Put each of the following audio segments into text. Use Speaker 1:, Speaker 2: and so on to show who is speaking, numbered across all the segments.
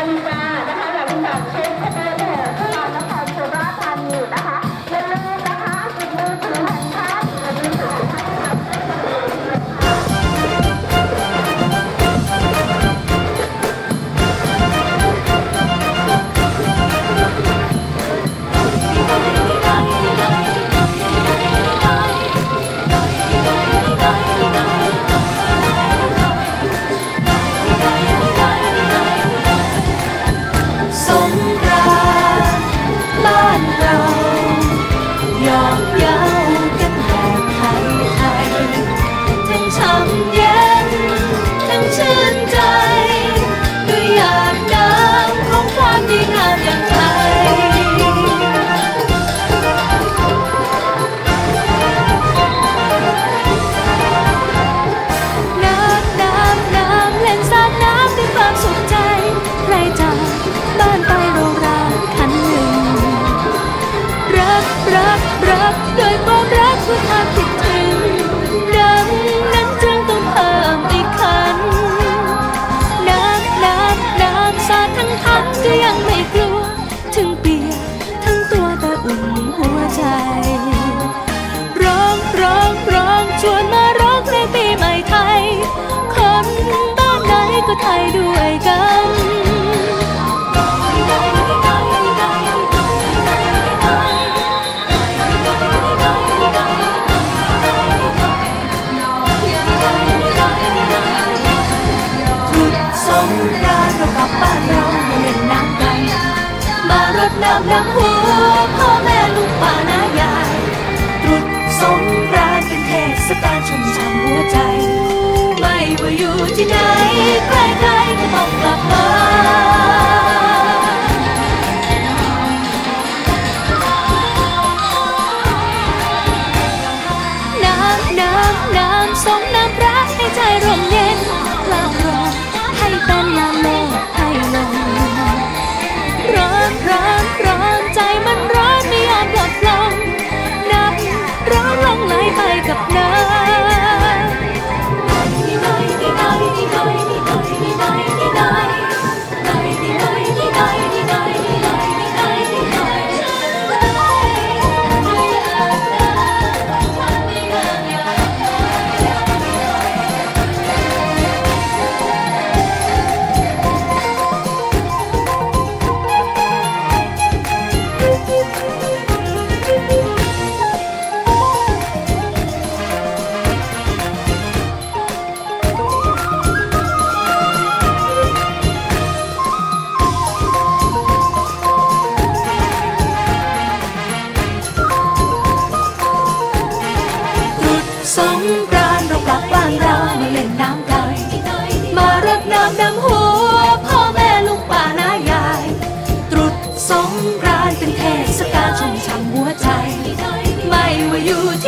Speaker 1: Gracias.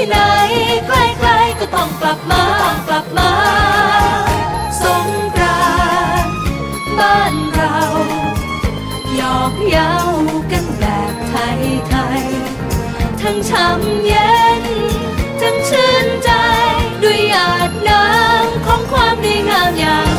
Speaker 1: ที่ไหนใกล้ๆก็ต้องกลับมาต้องกลับมาสงกรานบ้านเราหยอกเย้ากันแบบไทยๆทั้งช้ำเย็น ทั้งชื่นใจ ด้วยหยาดน้ำของความดีงามอย่าง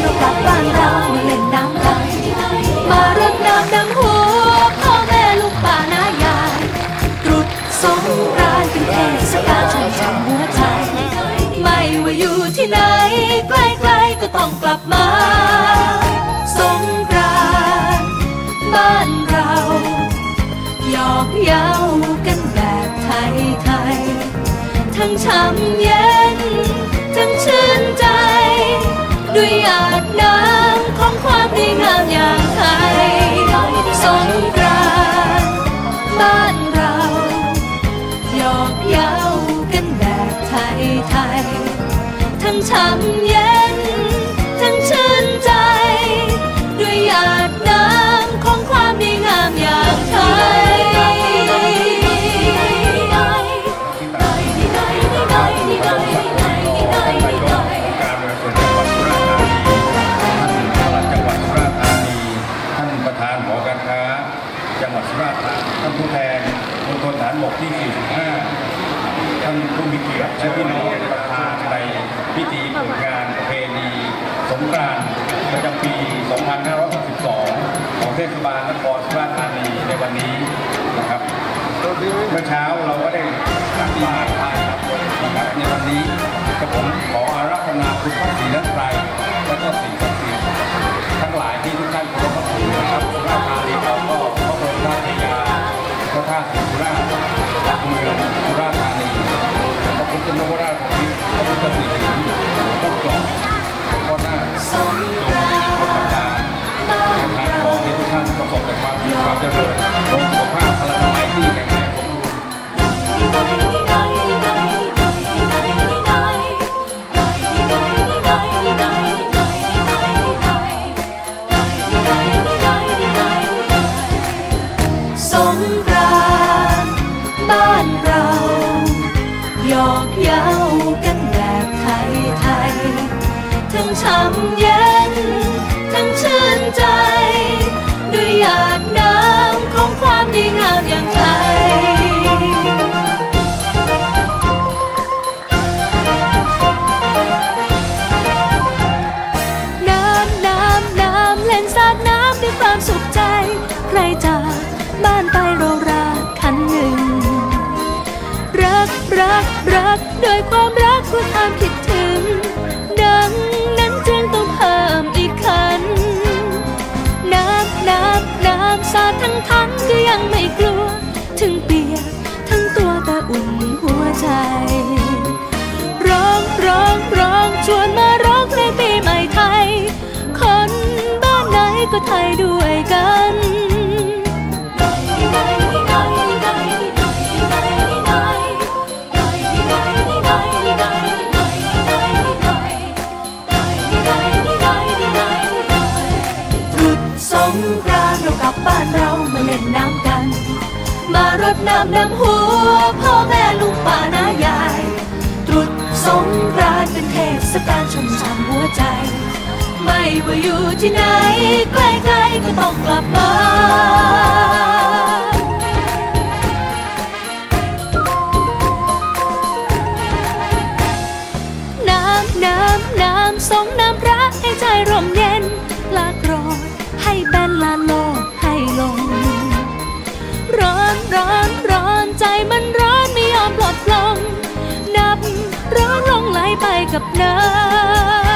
Speaker 1: เรากลับบ้านเรามาเล่นน้ำกันมารดน้ำดำหัวพ่อแม่ลูกป้านายายตรุษสงกรานต์เป็นเทศกาลชุ่มฉ่ำหัวใจไม่ว่าอยู่ที่ไหนใกล้ๆก็ต้องกลับมาสงกรานต์บ้านเราหยอกเย้ากันแบบไทยๆทั้งช้ำเย็น ด้วยหยาดน้ำของความดีงามอย่างไทยสงกรานบ้านเราหยอกเย้ากันแบบไทยไทั้งช้ำเย็น
Speaker 2: และพี่น้องประธานในพิธีเปิดงานประเพณีสงกรานต์ประจำปี 2562 ของเทศบาลนครสุราษฎร์ธานีในวันนี้นะครับเมื่อเช้าเราก็ได้ตักบาตรทานครับในวันนี้กระผมขออารัธนาคุณพระศรีรัตน์ไตรและก็สิ่ง เจริญสุขภาพพลานามัยที่แข็งแรงสมบูรณ์สงกรานต์บ้านเราหยอกเย้ากันแบบไทยๆทั้งช้ำเย็น ความสุขใจ ใครจากบ้านไปเรารักคันหนึ่ง รักรักรักด้วยความรักเพื่อความคิดถึง ดังนั้นจึงต้องเพิ่มอีกคัน น้ำน้ำน้ำสาดทั้ง
Speaker 1: ทั้งก็ยังไม่กลัว ถึงเปียกทั้งตัวแต่อุ่นหัวใจ ร้องร้องร้องชวน ก็ไทยด้วยกันสงกรานเรากลับบ้านเรามาเล่นน้ำกัน มารดน้ำน้ำหัวพ่อแม่ลุงป้าน้ายาย ตรุษสงกรานเป็นเทศกาลชมชันหัวใจ ว่าอยู่ที่ไหนใกล้ๆก็ต้องกลับมาน้ำน้ำน้ำสงน้ำพระให้ใจร่มเย็นลาโกรธให้แบนลาโลกให้ลง ร้อนร้อนร้อนใจมันร้อนไม่ยอมปลดปลง นับร้อนลงไหลไปกับน้ำ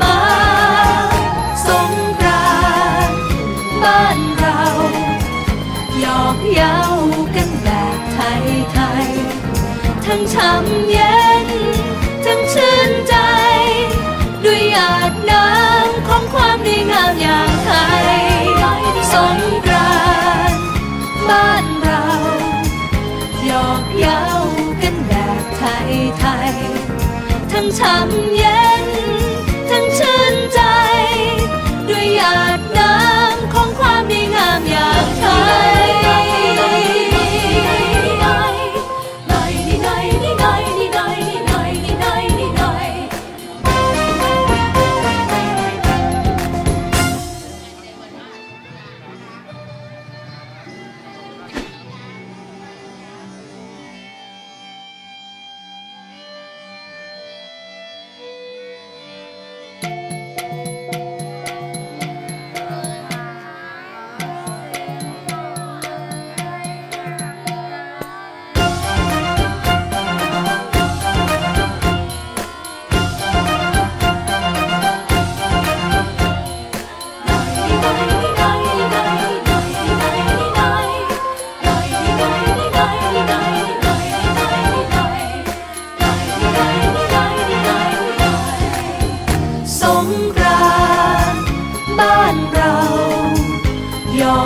Speaker 1: มาสงกรานบ้านเราหยอกเย้ากันแบบไทยๆทั้งช้ำเย็น ทั้งชื่นใจ ด้วยหยาดน้ำของความดีงามอย่างไทยสงกรานบ้านเราหยอกเย้ากันแบบไทยๆทั้งช้ำเย็น ด้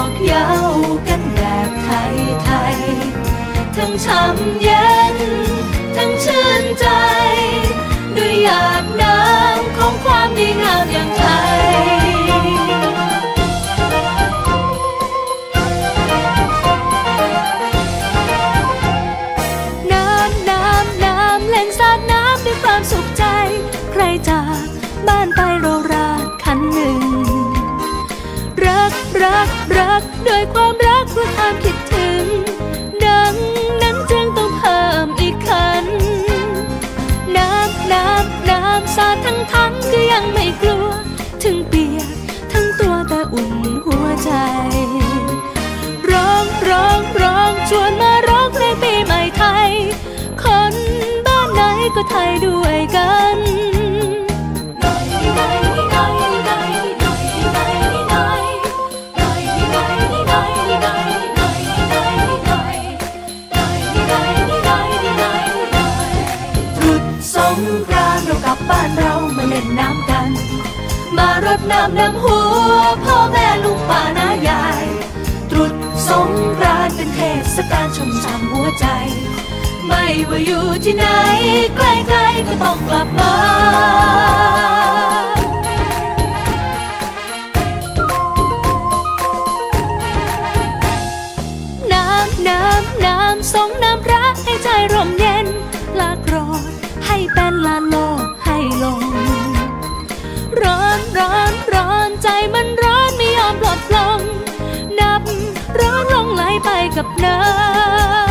Speaker 1: อกเย้ากันแบบไทยๆทั้งช้ำเย็น ทั้งชื่นใจ ด้วยหยาดน้ำของความดีงามอย่าง รักด้วยความรักด้วยความคิดถึง ดังนั้นจึงต้องเพิ่มอีกคัน น้ำน้ำน้ำสาดทั้งทั้งก็ยังไม่กลัว ถึงเปียกทั้งตัวแต่อุ่นหัวใจ ร้องร้องร้องชวนมาร้องเพลงปีใหม่ไทย คนบ้านไหนก็ไทยด้วยกัน น้ำดำหัวพ่อแม่ลุงป้าน้ายาย ตรุษสงกรานเป็นเทศกาลชมฉ่ำหัวใจ ไม่ว่าอยู่ที่ไหนใกล้ๆก็ต้องกลับมาน้ำน้ำน้ำสงน้ำพระให้ใจร่มเย็น ลากรธให้เป็นลาโลกให้ลง ร้อนร้อนร้อนใจมันร้อนไม่ยอมปลดปลง นับร้อนลงไหลไปกับน้ำ